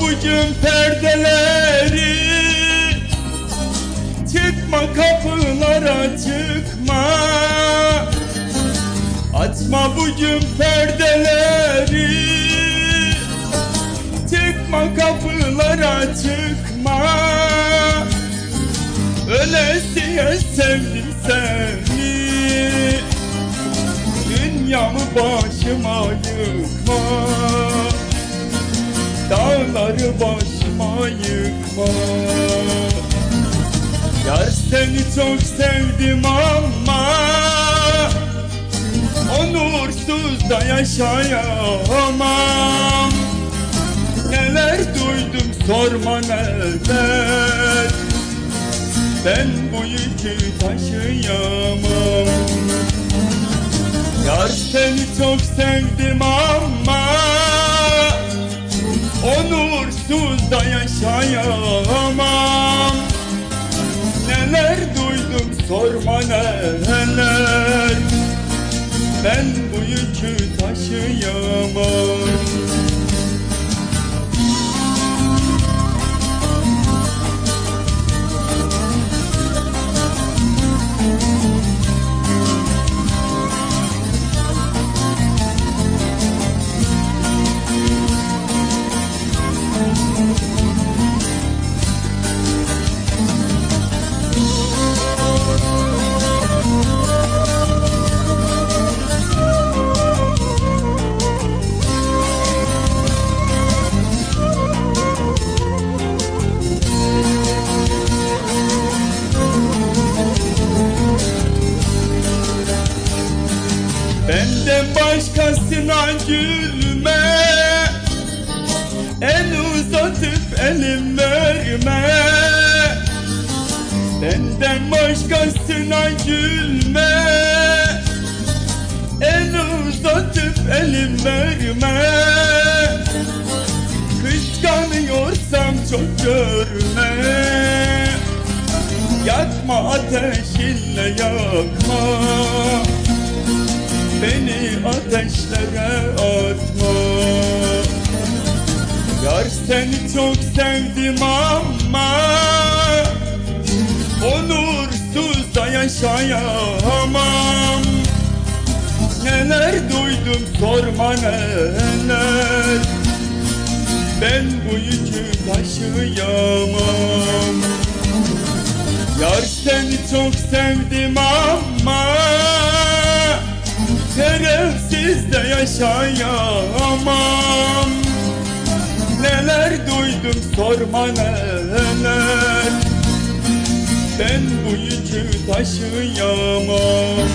bugün perdeleri. Çıkma kapılara çıkma Açma bugün perdeleri. Çıkma kapılara çıkma Ölesiye sevdim seni. Dünyamı başıma yıkma. Dağları başıma yıkma Yar seni çok sevdim ama Onursuz da yaşayamam. Neler duydum sorma neler. Ben bu yükü taşıyamam. Yar seni çok sevdim ama Onursuz da yaşayamam sorma neler başkasına gülme. El uzatıp elim verme. Benden başkasına gülme. El uzatıp elim verme. Kıskanıyorsam çok görme. Yakma ateşinle yakma Beni ateşlere atma. Yar seni çok sevdim ama Onursuz da yaşayamam. Neler duydum sorma neler. Ben bu yükü taşıyamam. Yar seni çok sevdim ama Şerefsiz de yaşayamam. Neler duydum sorma neler. Ben bu yükü taşıyamam